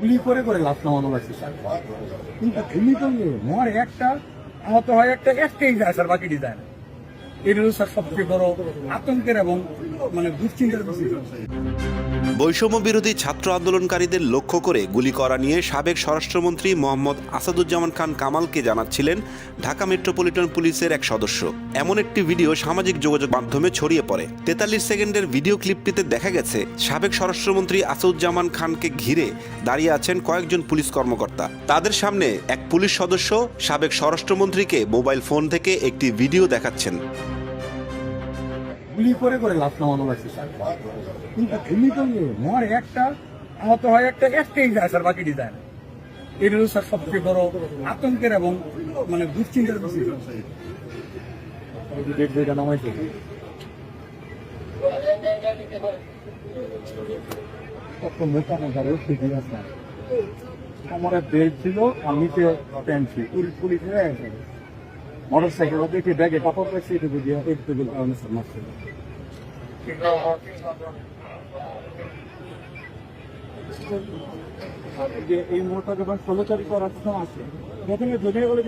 গুলি করে করে লাশ নামানো লাগছে কিন্তু গুলি করলে মর, একটা, আহত হয় একটা, একটাই যায়, স্যার, বাকি ডিজাইন। এটা হলো স্যার, সবচেয়ে বড় আতঙ্কের এবং মানে বৈষম্য বিরোধী ছাত্র আন্দোলনকারীদের লক্ষ্য করে গুলি করা নিয়ে সাবেক স্বরাষ্ট্রমন্ত্রী মোহাম্মদ আসাদুজ্জামান খান কামালকে জানাচ্ছিলেন ঢাকা মেট্রোপলিটন পুলিশের এক সদস্য। এমন একটি ভিডিও সামাজিক যোগাযোগ মাধ্যমে ছড়িয়ে পড়ে। তেতাল্লিশ সেকেন্ডের ভিডিও ক্লিপটিতে দেখা গেছে, সাবেক স্বরাষ্ট্রমন্ত্রী আসাদুজ্জামান খানকে ঘিরে দাঁড়িয়ে আছেন কয়েকজন পুলিশ কর্মকর্তা। তাদের সামনে এক পুলিশ সদস্য সাবেক স্বরাষ্ট্রমন্ত্রীকে মোবাইল ফোন থেকে একটি ভিডিও দেখাচ্ছেন। গুলি করে করে লাশ নামানো লাগছে স্যার। কিন্তু করলে মরে একটা আহত হয় একটা একটাই যায় স্যার বাকি ডিজাইন এটা হলো স্যার সবচেয়ে বড় আতঙ্কের এবং মানে দুশ্চিন্তার বিষয়। ডেট যেটা নামাইছে। মোটা মোটা রোদ ঠিকই আছে আমার বেড ছিল নিচে প্যান্ট ছিল পুলিশ পুলিশ হয়ে গেছে মোটর দেখে ব্যাগে কাপড় রাখছি এটুকু দিয়ে একটু কারণে যে এই মুহূর্তে যখন ষোলো তারিখ করার আছে, প্রথমে যদিও বলে